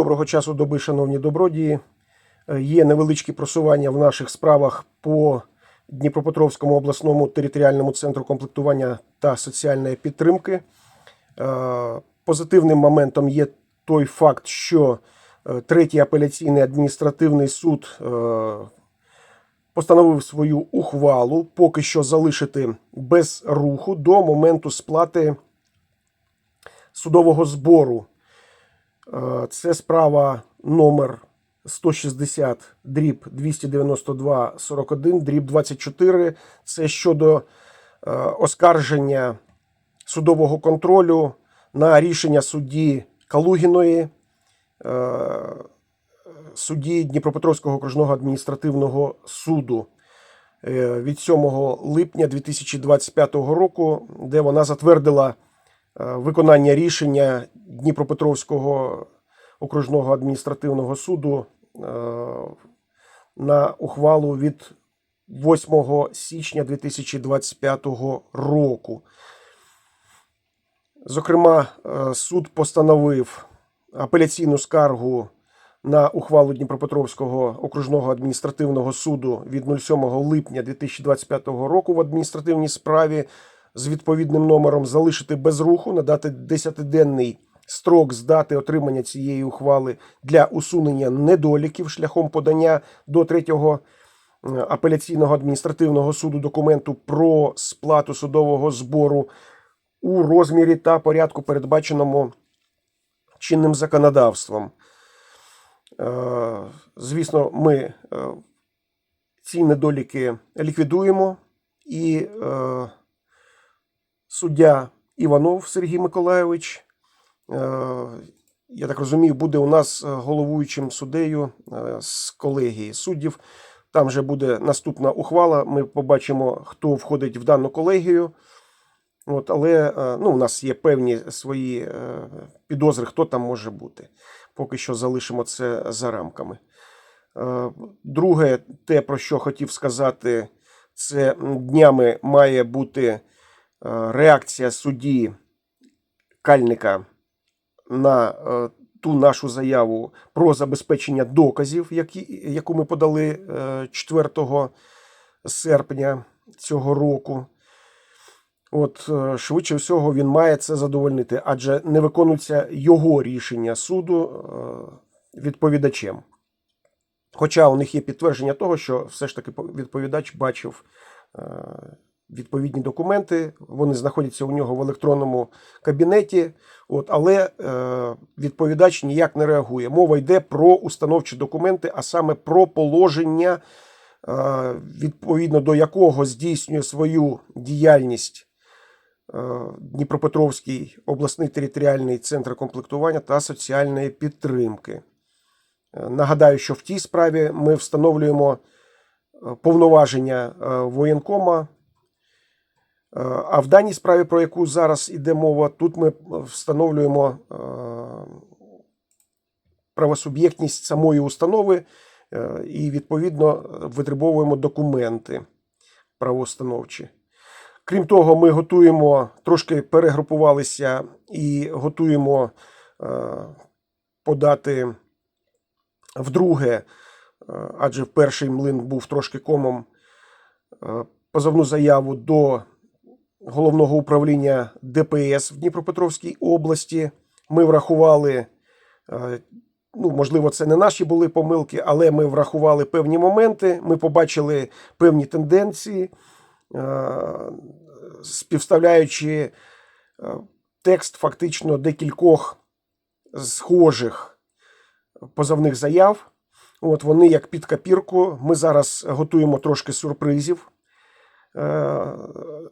Доброго часу доби, шановні добродії. Е, Є невеличкі просування в наших справах по Дніпропетровському обласному територіальному центру комплектування та соціальної підтримки. Е, Позитивним моментом є той факт, що е, третій апеляційний адміністративний суд постановив свою ухвалу поки що залишити без руху до моменту сплати судового збору. Е, Це справа номер 160 дріб 292 41 дріб 24. Це щодо е, оскарження судового контролю на рішення судді Калугіної, е, судді Дніпропетровського окружного адміністративного суду від 7 липня 2025 року, де вона затвердила виконання рішення Дніпропетровського окружного адміністративного суду е, на ухвалу від 8 січня 2025 року. Зокрема, е, суд постановив апеляційну скаргу на ухвалу Дніпропетровського окружного адміністративного суду від 07 липня 2025 року в адміністративній справі з відповідним номером залишити без руху, надати 10-денний строк з дати отримання цієї ухвали для усунення недоліків шляхом подання до третього е, апеляційного адміністративного суду документу про сплату судового збору у розмірі та порядку, передбаченому чинним законодавством. Е, Звісно, ми е, ці недоліки ліквідуємо, і суддя Іванов Сергій Миколайович, е, я так розумію, буде у нас е, головуючим суддею е, з колегії суддів. Там вже буде наступна ухвала. Ми побачимо, хто входить в дану колегію. От, але ну, у нас є певні свої підозри, хто там може бути. Поки що залишимо це за рамками. Друге, те, про що хотів сказати, це днями має бути реакція судді Кальника на е, ту нашу заяву про забезпечення доказів, які, яку ми подали е, 4 серпня цього року. От е, швидше всього він має це задовольнити, адже не виконується його рішення суду е, відповідачем. Хоча у них є підтвердження того, що все ж таки відповідач бачив е, відповідні документи, вони знаходяться у нього в електронному кабінеті, от, але е, відповідач ніяк не реагує. Мова йде про установчі документи, а саме про положення, е, відповідно до якого здійснює свою діяльність е, Дніпропетровський обласний територіальний центр комплектування та соціальної підтримки. Е, Нагадаю, що в тій справі ми встановлюємо е, повноваження воєнкома. Е, А в даній справі, про яку зараз іде мова, тут ми встановлюємо е, правосуб'єктність самої установи е, і, відповідно, витребовуємо документи правоустановчі. Крім того, ми готуємо, трошки перегрупувалися і готуємо подати вдруге, адже перший млин був трошки комом, позовну заяву до головного управління ДПС в Дніпропетровській області. Ми врахували, е, ну, можливо, це не наші були помилки, але ми врахували певні моменти, ми побачили певні тенденції, е, співставляючи е, текст фактично декількох схожих позовних заяв. От вони як під копірку. Ми зараз готуємо трошки сюрпризів. Е,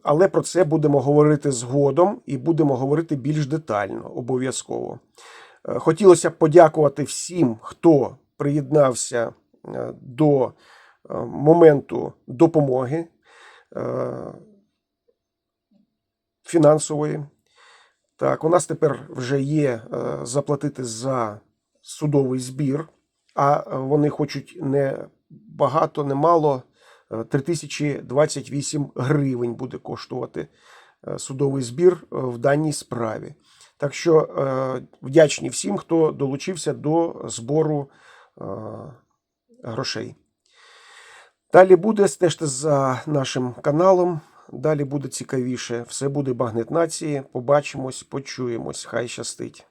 Але про це будемо говорити згодом і будемо говорити більш детально, обов'язково. Е, Хотілося б подякувати всім, хто приєднався е, до моменту допомоги фінансової. Так, у нас тепер вже є заплатити за судовий збір, а вони хочуть не багато, не мало. Е, 3028 гривень буде коштувати е, судовий збір е, в даній справі. Так що е, вдячні всім, хто долучився до збору грошей. Далі буде, стежте за нашим каналом. Далі буде цікавіше. Все буде багнет нації. Побачимось, почуємось. Хай щастить.